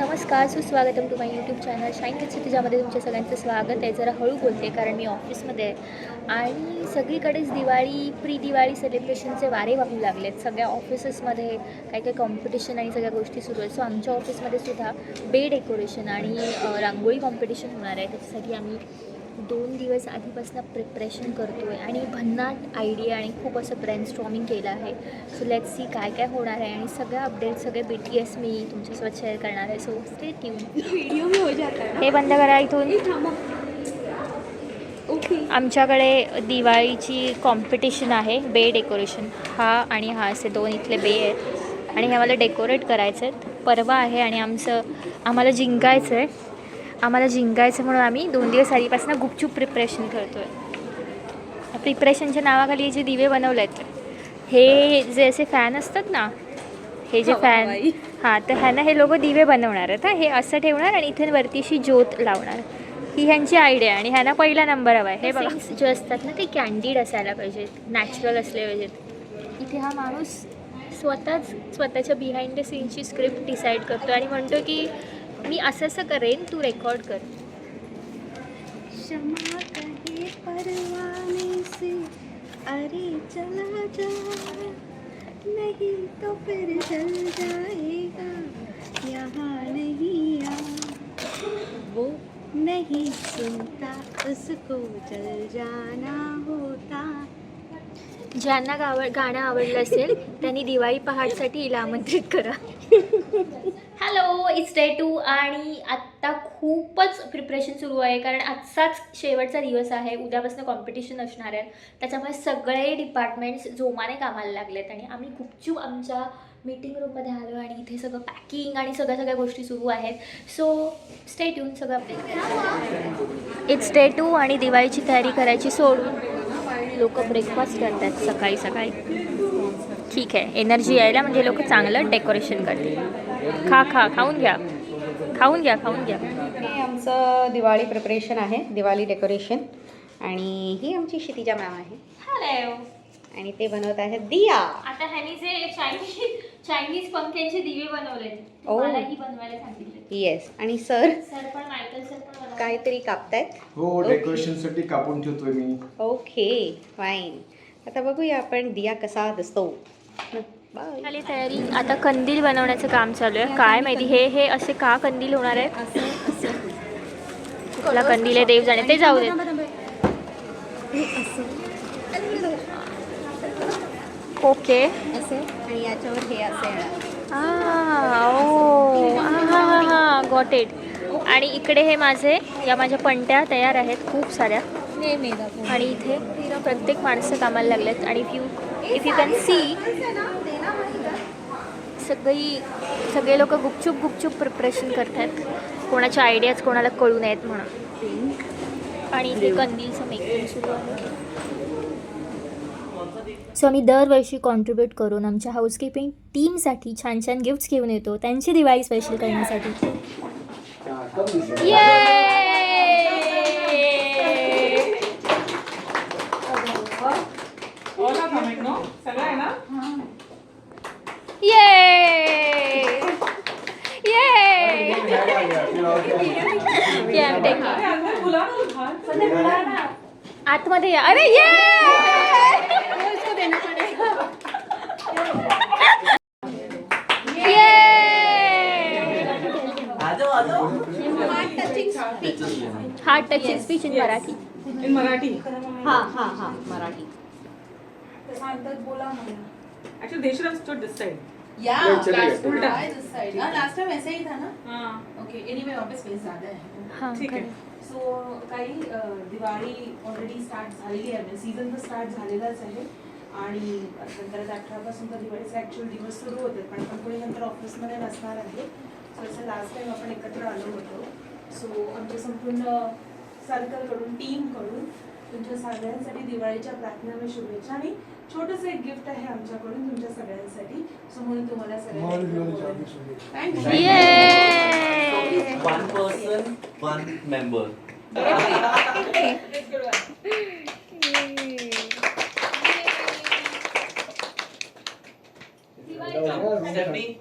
नमस्कार सुस्वागतम to my YouTube channel Shine Kids तुझ्यामध्ये तुमच्या सगळ्यांचं स्वागत आहे. जरा हळू बोलते कारण मी ऑफिसमध्ये आहे. आणि सगळीकडेच दिवाळी प्री दिवाळी सेलिब्रेशनचे वारे वाहू आहेत सगळ्या ऑफिसेसमध्ये काही काही कॉम्पिटिशन आणि सगळ्या गोष्टी सुरू आहेत. सो आमच्या ऑफिसमध्ये सुद्धा बे डेकोरेशन आणि रांगोळी कॉम्पिटिशन होणार आहे. त्याच्यासाठी आम्ही दोन दिवस आधीपासून प्रिपरेशन करतो आहे आणि भन्नाट आयडिया आणि खूप असं ब्रेन स्ट्रॉमिंग केलं आहे. सो लेट सी काय काय होणार आहे आणि सगळं अपडेट सगळे बी टी एस मी तुमच्यासोबत शेअर करणार आहे. सो स्टे ट्यून में हो जाता बंद करा इथून. आमच्याकडे दिवाळीची कॉम्पिटिशन आहे बे डेकोरेशन हा आणि हा असे दोन इथले बे आहेत. आणि हे मला डेकोरेट करायचे आहेत परवा आहे आणि आमचं आम्हाला जिंकायचं आहे आम्हाला जिंकायचं म्हणून आम्ही दोन दिवस आधीपासून गुपचूप प्रिपरेशन करतो आहे प्रिपरेशनच्या नावाखाली जे दिवे बनवले आहेत हे जे असे फॅन असतात ना हे जे फॅन. हां तर ह्यांना हे लोक दिवे बनवणार आहेत हां हे असं ठेवणार आणि इथे वरती अशी ज्योत लावणार. ही ह्यांची आयडिया आणि ह्यांना पहिला नंबर हवा आहे हे बघा. जे असतात ना ते कॅन्डिड असायला पाहिजेत नॅचरल असले पाहिजेत. इथे हा माणूस स्वतःच स्वतःच्या बिहाइंड द सीनची स्क्रिप्ट डिसाईड करतो आणि म्हणतो की मी असं असं करेन तू रेकॉर्ड कर. क्षमा कहे परवाने से अरे चला जा। नहीं तो फिर जल जाएगा यहाँ नहीं आ। वो नहीं सुनता उसको जल जाना होता। ज्यांना गाव गाणं आवडलं असेल त्यांनी दिवाळी पहाटसाठी हिला आमंत्रित करा. हॅलो इट्स डे टू आणि आत्ता खूपच प्रिपरेशन सुरू आहे कारण आजचाच शेवटचा दिवस आहे. उद्यापासून कॉम्पिटिशन असणार आहे. त्याच्यामुळे सगळे डिपार्टमेंट्स जोमाने कामाला लागलेत आणि आम्ही गुपचूप आमच्या मीटिंग रूममध्ये आलो आणि इथे सगळं पॅकिंग आणि सगळ्या सगळ्या गोष्टी सुरू आहेत. सो स्टे ट्यून सगळं अपडेट इट्स डे टू आणि दिवाळीची तयारी करायची सोडून लोक ब्रेकफास्ट करतात सकाळी सकाळी. ठीक आहे. एनर्जी यायला म्हणजे लोक चांगलं डेकोरेशन करतील. खा खा खाऊन घ्या. खाऊन घ्या खाऊन घ्या. हे आमचं दिवाळी प्रिपरेशन आहे दिवाळी डेकोरेशन आणि ही आमची क्षितिजा मॅम आहे. हॅलो आणि ते बनवत आहेत दिया. आता ह्यानी जे चायनीज चायनीज पंख्यांचे दिवे बनवले ओ. मलाही बनवायला सांगितले येस आणि सर? सर पण मायकल सर पण. काहीतरी कापतायत? हो डेकोरेशनसाठी कापून ठेवतोय मी. ओके फाईन आता बघूया आपण दिया कसा दिसतो. झाली तयारी. आता कंदील बनवण्याचं काम चालू आहे. काय माहिती हे हे असे का कंदील होणार आहेत? कुठला कंदील आहे देव जाणे. ते जाऊ दे ओके. आणि याच्यावर हे असे गॉट इट आणि इकडे हे माझे या माझ्या पंट्या तयार आहेत. खूप साऱ्या. आणि इथे प्रत्येक माणसं कामाला लागलेत. आणि if you if you can see सगळी सगळे लोक गुपचूप गुपचूप प्रिपरेशन करतात. कोणाच्या आयडियाज कोणाला कळू नयेत म्हणून. आणि ते कंदीलचं मेकिंग सुरू आहे. सो आम्ही दरवर्षी कॉन्ट्रीब्यूट करून आमच्या हाऊसकीपिंग टीमसाठी छान छान गिफ्ट्स घेऊन येतो. त्यांची दिवाळी स्पेशल करण्यासाठी. आतमध्ये या अरे ये heart touching speech in Marathi in Marathi हाँ हाँ हाँ मराठी why this side. हाँ, last time ऐसा ही था ना? हां. ओके एनीवे वहाँ पे स्पेस ज़्यादा है। हां ठीक आहे सो काही अ, दिवाळी ऑलरेडी स्टार्ट झालेली आहे. सीझन तर स्टार्ट झालेलाच आहे. आणि नंतर अठरापासून तर दिवाळीचे ॲक्च्युअल दिवस सुरू होते पण आपण कोणी नंतर ऑफिसमध्ये नसणार आहे. सो असं लास्ट टाइम आपण एकत्र आलो होतो. सो आमच्या संपूर्ण सर्कलकडून टीमकडून तुमच्या सगळ्यांसाठी दिवाळीच्या प्रार्थना आणि शुभेच्छा आणि छोटंसं एक गिफ्ट आहे आमच्याकडून तुमच्या सगळ्यांसाठी. सो म्हणून तुम्हाला person, one member. Stephanie,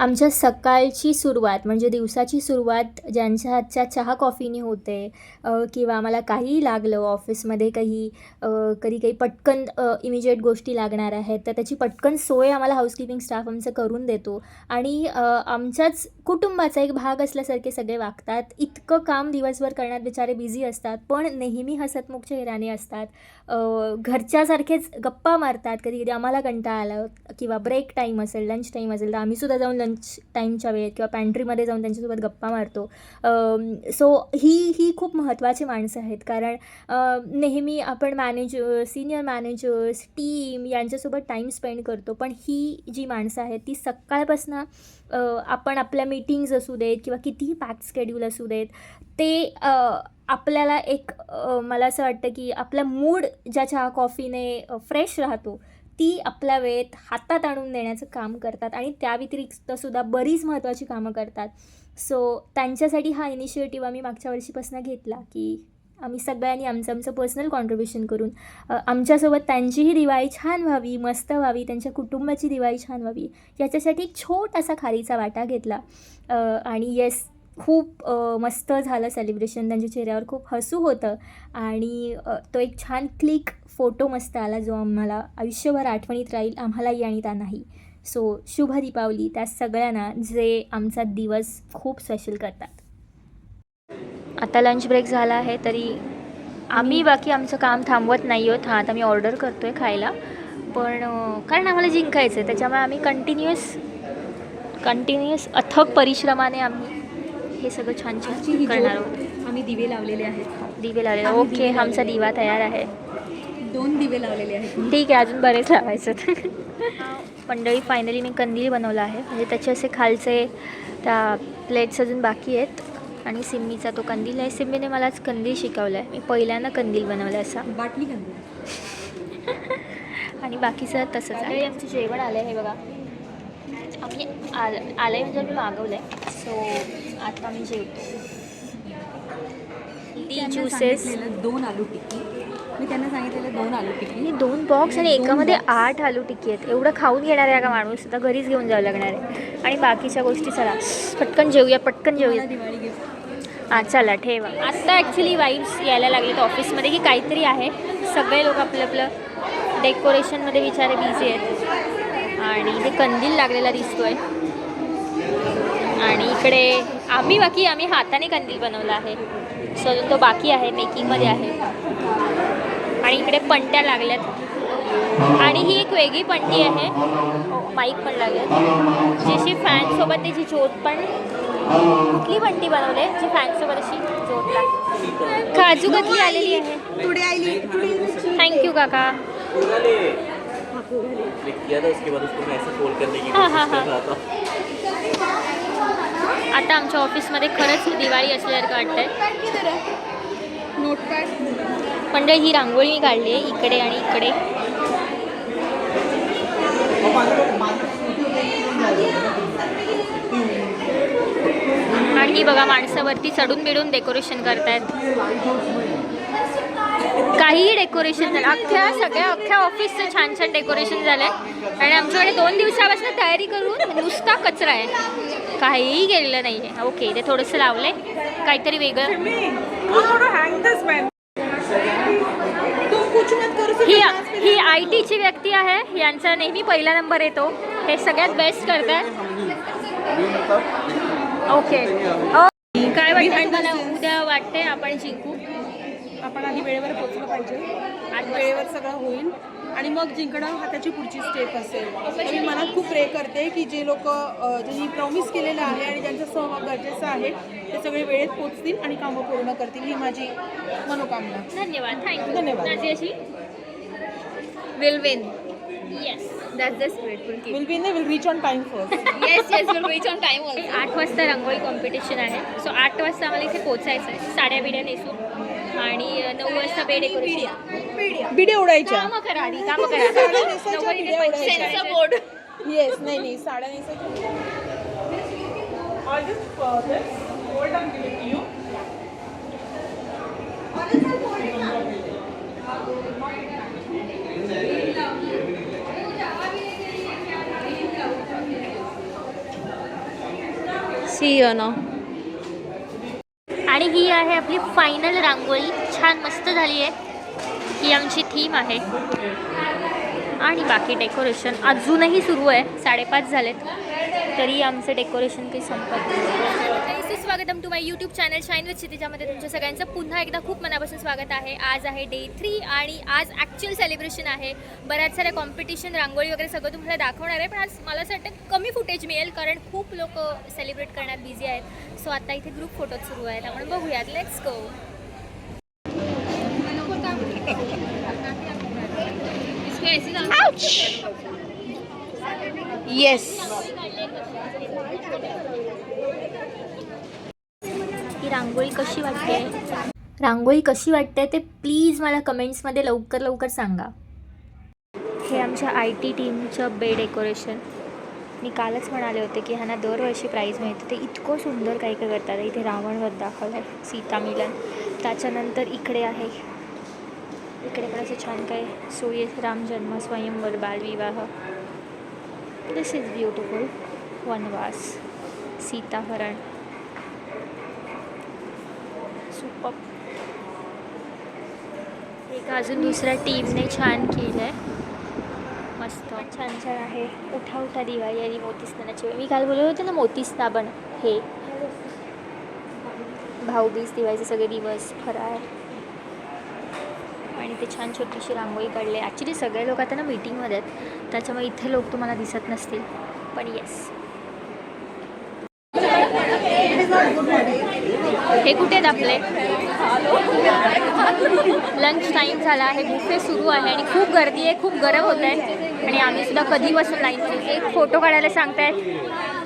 आमच्या सकाळची सुरुवात म्हणजे दिवसाची सुरुवात ज्यांच्या हातच्या चहा कॉफीने होते किंवा आम्हाला काहीही लागलं ऑफिसमध्ये काही कधी काही पटकन इमिजिएट गोष्टी लागणार आहेत तर त्याची पटकन सोय आम्हाला हाऊसकीपिंग स्टाफ आमचं करून देतो. आणि आमच्याच कुटुंबाचा एक भाग असल्यासारखे सगळे वागतात. इतकं काम दिवसभर करण्यात बिचारे बिझी असतात पण नेहमी हसतमुख चेहऱ्याने असतात. घरच्यासारखेच गप्पा मारतात. कधी कधी आम्हाला कंटाळा आला किंवा ब्रेक टाईम असेल लंच टाईम असेल तर आम्हीसुद्धा जाऊन लंच टाईमच्या वेळेत किंवा पॅन्ट्रीमध्ये जाऊन त्यांच्यासोबत गप्पा मारतो. सो ही ही खूप महत्त्वाची माणसं आहेत. कारण नेहमी आपण मॅनेजर्स सिनियर मॅनेजर्स टीम यांच्यासोबत टाईम स्पेंड करतो. पण ही जी माणसं आहेत ती सकाळपासून आपण आपल्या मीटिंग्ज असू देत किंवा कितीही पॅक स्केड्यूल असू देत ते आपल्याला एक मला असं वाटतं की आपला मूड ज्या चहा कॉफीने फ्रेश राहतो ती आपल्या वेळेत हातात आणून देण्याचं काम करतात आणि त्या व्यतिरिक्तसुद्धा बरीच महत्त्वाची कामं करतात. सो त्यांच्यासाठी हा इनिशिएटिव्ह आम्ही मागच्या वर्षीपासून घेतला की आम्ही सगळ्यांनी आमचं आमचं पर्सनल कॉन्ट्रीब्युशन करून आमच्यासोबत त्यांचीही दिवाळी छान व्हावी मस्त व्हावी त्यांच्या कुटुंबाची दिवाळी छान व्हावी याच्यासाठी एक छोटासा खारीचा वाटा घेतला. आणि येस खूप मस्त झालं सेलिब्रेशन त्यांच्या चेहऱ्यावर खूप हसू होतं. आणि तो एक छान क्लिक फोटो मस्त आला जो आम्हाला आयुष्यभर आठवणीत राहील आम्हालाही आणि त्यांनाही सो शुभ दीपावली. त्या सगळ्यांना जे आमचा दिवस खूप स्पेशल करतात. आता लंच ब्रेक झाला आहे तरी आम्ही बाकी आमचं काम थांबवत नाही आहोत. हां आता मी ऑर्डर करतो आहे खायला. पण कारण आम्हाला जिंकायचं आहे त्याच्यामुळे आम्ही कंटिन्युअस कंटिन्युअस अथक परिश्रमाने आम्ही हे सगळं छान छान ही करणार आहोत. आम्ही दिवे लावलेले आहेत. दिवे लावलेले ओके आमचा. दिवा तयार आहे. दोन दिवे लावलेले आहेत. ठीक आहे अजून बरेच लावायचं मंडळी फायनली मी कंदील बनवला आहे. म्हणजे त्याचे असे खालचे त्या प्लेट्स अजून बाकी आहेत. आणि सिम्मीचा तो कंदील आहे. सिम्मीने मलाच कंदील शिकवला आहे मी पहिल्यांदा कंदील बनवला असा. बाटली कंदील. आणि बाकीचं तसंच आहे. आमचं जेवण आलं आहे बघा. आम्ही आलं आलं आहे म्हणजे आम्ही मागवलं आहे सो आता आम्ही जेवतो ती ज्युसेस दोन आलू टिक्की. मी त्यांना सांगितलेलं दोन आलू टिक्की. दोन बॉक्स आणि एकामध्ये. आठ आलू टिक्की आहेत. एवढं खाऊन घेणार आहे का माणूस. आता घरीच घेऊन जावं लागणार आहे. आणि बाकीच्या गोष्टी चला. पटकन जेवूया पटकन जेवूया. दिवाळी गिफ्ट हां चला ठेवा. आत्ता ॲक्च्युली वाईब्स यायला लागलेत ऑफिसमध्ये की काहीतरी आहे. सगळे लोक आपलं आपलं डेकोरेशनमध्ये बिचारे बिझी आहेत. आणि इथे कंदील लागलेला दिसतोय. आणि इकडे आम्ही बाकी आम्ही हाताने कंदील बनवला आहे. सो अजून तो बाकी आहे मेकिंगमध्ये आहे. आणि इकडे पणत्या लागल्यात. आणि ही एक वेगळी पणती आहे. माईक पण लागेल. जशी फॅनसोबत त्याची ज्योत पण कुठली पणती बनवले? जी फॅनसोबत अशी ज्योत लागते. काजू कतली आलेली आहे. पुढे आली पुढे थँक्यू काका. पूरा ले क्लिक आता आमच्या ऑफिसमध्ये खरंच दिवाळी असल्यासारखं वाटतंय. नोटपॅड पण ही रांगोळी मी काढली आहे इकडे आणि इकडे. आणि बघा माणसावरती चढून बिडून डेकोरेशन करतायत. काहीही डेकोरेशन झालं. अख्ख्या सगळ्या अख्ख्या ऑफिसचं छान छान डेकोरेशन झालं आहे आणि आमच्याकडे दोन दिवसापासून तयारी करून नुसता कचरा आहे. काहीही गेलेलं नाही आहे ओके ते थोडंसं लावलं आहे काहीतरी वेगळं. ही ही आय टीची व्यक्ती आहे. यांचा नेहमी पहिला नंबर येतो. हे सगळ्यात बेस्ट करतात. ओके काय वाटतं तुम्हाला? उद्या वाटते आपण जिंकू? आपण आधी वेळेवर पोहोचलं पाहिजे. आणि वेळेवर सगळं होईल. आणि मग जिंकणं हा त्याची पुढची स्टेप असेल. मी मनात खूप प्रे करते की जे लोक ज्यांनी प्रॉमिस केलेलं आहे आणि ज्यांचा सहभाग गरजेचा आहे ते सगळे वेळेत पोचतील आणि कामं पूर्ण करतील. ही माझी मनोकामना. धन्यवाद. थँक्यू धन्यवाद. Will win yes the will be in will reach on time first yes yes will reach on time आठ वाजता रांगोळी कॉम्पिटिशन आहे. सो आठ वाजता आम्हाला इथे पोचायचं आहे. साड्या बिड्या नेसून. आणि नऊ वाजता बे डेकोरेशन बिडे उडायच्या. कामं करा आधी कामं करा. साड्या नेसायच्या, नव्वद इथे बिड्या पंचवीस उडवायच्या. करायचे. बोर्ड. येस नाही नाही साड्या नेसायच्या uh, this, you. See you ना ही आहे आपली फायनल रांगोळी. छान मस्त झाली आहे. ही आमची थीम आहे. आणि बाकी डेकोरेशन अजूनही सुरू आहे. साडेपाच झालेत. तरी आमचं डेकोरेशन काही संपत नाही. स्वागतम to my YouTube channel Shine with क्षितिजामध्ये तुमच्या सगळ्यांचं पुन्हा एकदा खूप मनापासून स्वागत आहे. आज आहे डे थ्री आणि आज ॲक्च्युअल सेलिब्रेशन आहे. बऱ्याच साऱ्या कॉम्पिटिशन रांगोळी वगैरे सगळं तुम्हाला दाखवणार आहे पण आज मला असं वाटतं कमी फुटेज मिळेल कारण खूप लोक सेलिब्रेट करण्यात बिझी आहेत. सो आता इथे ग्रुप फोटोज सुरू आहेत. आपण बघूयात. लेट्स गो येस रांगोळी कशी वाटते? रांगोळी कशी वाटते ते प्लीज मला कमेंट्समध्ये लवकर लवकर सांगा. हे आमच्या आय टी टीमचं बे डेकोरेशन. मी कालच म्हणाले होते की ह्यांना दरवर्षी प्राईज मिळते. ते इतकं सुंदर काही काही करतात. इथे रावणवध दाखवलं आहे सीता मिलन. त्याच्यानंतर इकडे आहे. इकडे पण असं छान काही सोयी राम जन्म स्वयंवर बालविवाह दिस इज ब्युटिफुल वनवास. सीताहरण. सुपर. एक अजून दुसऱ्या टीमने छान केलं आहे मस्त छान छान आहे. उठा उठा दिवाळी आणि मोती स्नानाची वेळ. मी काल बोलत होते ना मोती स्नाबण हे. भाऊबीज दिवाळीचे सगळे दिवस फराळ. आणि ते छान छोटीशी रांगोळी काढली. ॲक्च्युली सगळे लोक आता ना मीटिंगमध्ये आहेत. त्याच्यामुळे इथे लोक तुम्हाला दिसत नसतील. पण येस हे कुठे आहेत आपले? लंच टाईम झाला आहे बुफे सुरू आहे आणि खूप गर्दी आहे खूप गरम होत आहे. आणि आम्ही सुद्धा बसून लाईनमध्ये एक फोटो काढायला सांगतायत.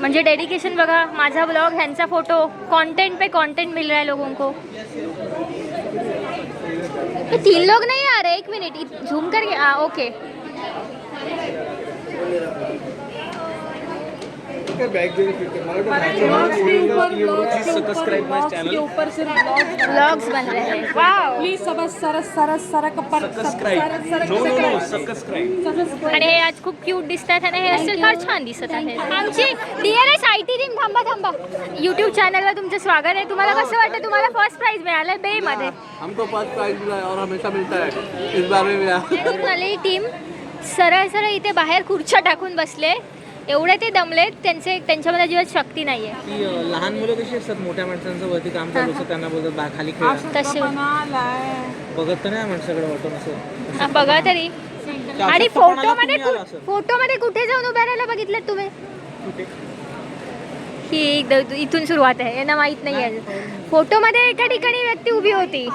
म्हणजे डेडिकेशन बघा माझा ब्लॉग ह्यांचा फोटो कॉन्टेंट पे कॉन्टेंट मिल रहा है लोगों को ये तीन लोग नहीं आ रहे एक मिनट झूम करके हाँ ओके सबस्क्राइब माय के चैनल ऊपर से ब्लॉग ब्लॉग्स बन रहे हैं। वाव प्लीज सब सरस सरस sir Kapoor subscribe no no no subscribe आणि हे आज खूप क्यूट दिसतात आणि हे असेल फार छान दिसत आहे आमची डीआरएस आय टी टीम थांबा. थांबा युट्यूब चॅनलवर तुमचं स्वागत आहे. तुम्हाला कसं वाटतं? तुम्हाला फर्स्ट प्राइज मिळालं बे मध्ये. हमको फर्स्ट प्राइज मिला है और हमेशा मिलता है. इस बार में मिला. टीम सरळ सरळ इथे बाहेर खुर्च्या टाकून बसले. एवढे ते दमलेत त्यांचे त्यांच्यामध्ये अजिबात शक्ती नाहीये. ती अ, लहान मुलं कशी असतात? मोठ्या माणसांचं वरती काम चालू असतं त्यांना बोलतात बा खाली खेळा. तसे बघत तर नाही माणसाकडे वाटून असं. हा, बघा तरी. आणि फोटो मध्ये आला. फोटो मध्ये कुठे जाऊन उभ्या राहायला बघितलं तुम्ही? ही इथून सुरुवात आहे. यांना माहीत नाही आहे. फोटो मध्ये एका ठिकाणी व्यक्ती उभी होती.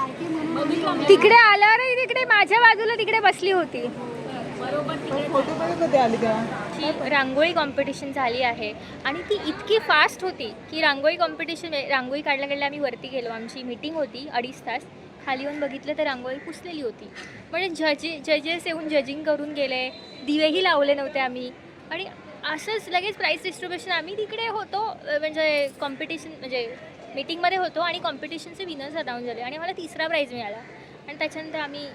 तिकडे आल्यावरही तिकडे माझ्या बाजूला तिकडे बसली होती. ही रांगोळी कॉम्पिटिशन झाली आहे. आणि ती इतकी फास्ट होती की रांगोळी कॉम्पिटिशन म्हणजे रांगोळी काढल्या काढल्या आम्ही वरती गेलो. आमची मीटिंग होती अडीच तास. खाली येऊन बघितलं तर रांगोळी पुसलेली होती. म्हणजे जजे जजेस येऊन जजिंग करून गेले. दिवेही लावले नव्हते आम्ही. आणि असंच लगेच प्राईस डिस्ट्रीब्युशन आम्ही तिकडे होतो. म्हणजे कॉम्पिटिशन म्हणजे मीटिंगमध्ये होतो आणि कॉम्पिटिशनचे विनर्स अनाऊन झाले. आणि मला तिसरा प्राईज मिळाला. आणि त्याच्यानंतर आम्ही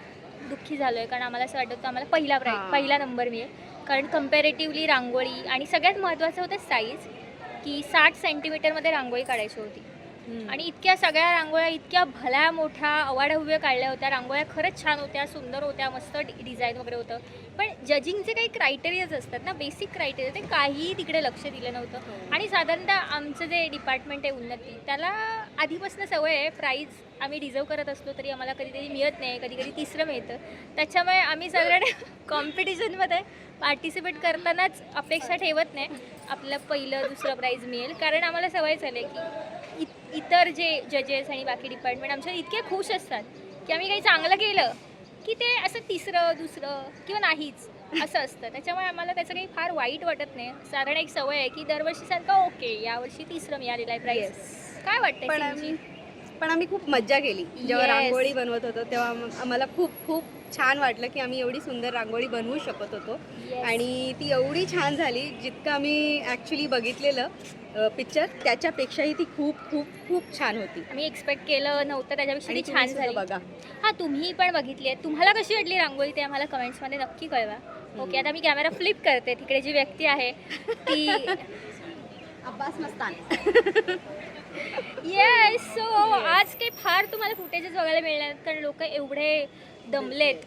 दुःखी झालो आहे कारण आम्हाला असं वाटत होतं आम्हाला पहिला प्राईज पहिला नंबर मिळेल. कारण कम्पॅरेटिव्हली रांगोळी आणि सगळ्यात महत्त्वाचं होतं साईज की साठ सेंटीमीटरमध्ये रांगोळी काढायची होती. आणि इतक्या सगळ्या रांगोळ्या इतक्या भल्या मोठ्या अवाढ्या उभ्या काढल्या होत्या. रांगोळ्या खरंच छान होत्या सुंदर होत्या मस्त डिझाईन वगैरे होतं. पण जजिंगचे काही क्रायटेरियाज असतात ना बेसिक क्रायटेरिया ते काहीही तिकडे लक्ष दिलं नव्हतं. आणि साधारणतः आमचं जे डिपार्टमेंट आहे उन्नती त्याला आधीपासून सवय आहे प्राईज आम्ही डिझर्व करत असलो तरी आम्हाला कधीतरी मिळत नाही कधी कधी तिसरं मिळतं. त्याच्यामुळे आम्ही सगळ्यांना कॉम्पिटिशनमध्ये पार्टिसिपेट करतानाच अपेक्षा ठेवत नाही. आपलं पहिलं दुसरं प्राईज मिळेल. कारण आम्हाला सवय झाली आहे की इ इतर जे जजेस आणि बाकी डिपार्टमेंट आमच्या इतके खुश असतात की आम्ही काही चांगलं केलं की ते असं तिसरं दुसरं किंवा नाहीच असं असतं. त्याच्यामुळे आम्हाला त्याचं काही फार वाईट वाटत नाही. साधारण एक सवय आहे की दरवर्षीसारखं ओके यावर्षी तिसरं मिळालेलं आहे प्राईज काय वाटतंय पण? आम्ही खूप मज्जा केली. जेव्हा Yes. रांगोळी बनवत होतो तेव्हा आम- आम्हाला खूप खूप छान वाटलं की आम्ही एवढी सुंदर रांगोळी बनवू शकत होतो. आणि ती एवढी छान झाली जितकं आम्ही ॲक्च्युली बघितलेलं पिक्चर त्याच्यापेक्षाही ती खूप खूप खूप छान होती. आम्ही एक्सपेक्ट केलं नव्हतं त्याच्यापेक्षा ती तुम्ही छान सुद्धा झाली. बघा. हां तुम्ही पण बघितली आहे तुम्हाला कशी वाटली रांगोळी ते आम्हाला कमेंट्समध्ये नक्की कळवा. ओके आता मी कॅमेरा फ्लिप करते तिकडे जी व्यक्ती आहे ती अब्बास मस्तान. येस सो आज काही फार तुम्हाला फुटेजेस बघायला मिळणार कारण लोक एवढे दमलेत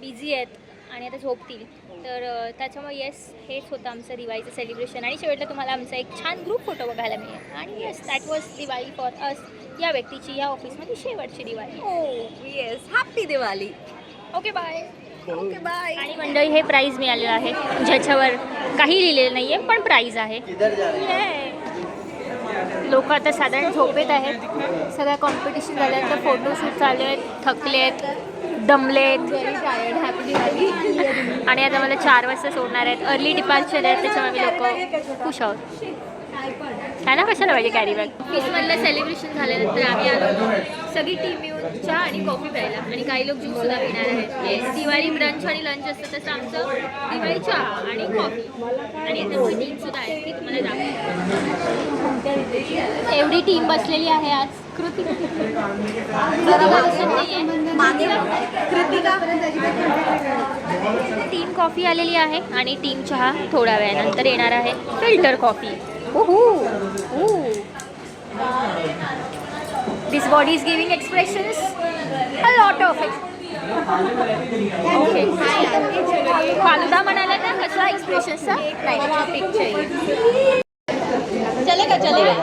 बिझी आहेत आणि आता झोपतील. तर त्याच्यामुळे येस हेच होतं आमचं दिवाळीचं सेलिब्रेशन आणि शेवटला तुम्हाला आमचा एक छान ग्रुप फोटो बघायला मिळेल. आणि yes that was Diwali for us या व्यक्तीची या ऑफिसमध्ये शेवटची दिवाळी. हो yes happy Diwali. Okay bye okay bye आणि मंडळी हे प्राईज मिळालेलं आहे ज्याच्यावर काही लिहिलेलं नाही आहे. पण प्राईज आहे लोक आता साधारण झोपेत आहेत. सगळ्या कॉम्पिटिशन झाल्यानंतर फोटोशूट चालू आहेत. थकले आहेत. दमले आहेत. आणि आता मला चार वाजता सोडणार आहेत. अर्ली डिपार्चर आहेत. त्याच्यामुळे लोक खुश आहोत. काय ना कशाला पाहिजे कॅरी बॅग ऑफिसमधलं सेलिब्रेशन झाल्यानंतर आम्ही आलो. सगळी टीम मिळून चहा आणि कॉफी प्यायला. आणि काही लोक ज्यूस सुद्धा पिणार आहेत. दिवाळी ब्रंच आणि लंच असतं तसं आमचं दिवाळी चहा आणि कॉफी आणि त्यांची टीम सुद्धा आहे ती तुम्हाला दाखवते एवढी टीम बसलेली आहे आज. कृती. टीम कॉफी आलेली आहे आणि टीम चहा थोड्या वेळानंतर येणार आहे. Filter coffee this body is giving expressions a lot of okay falooda म्हणाला ना कसा एक्सप्रेशन्सचा चलेगा चलेगा.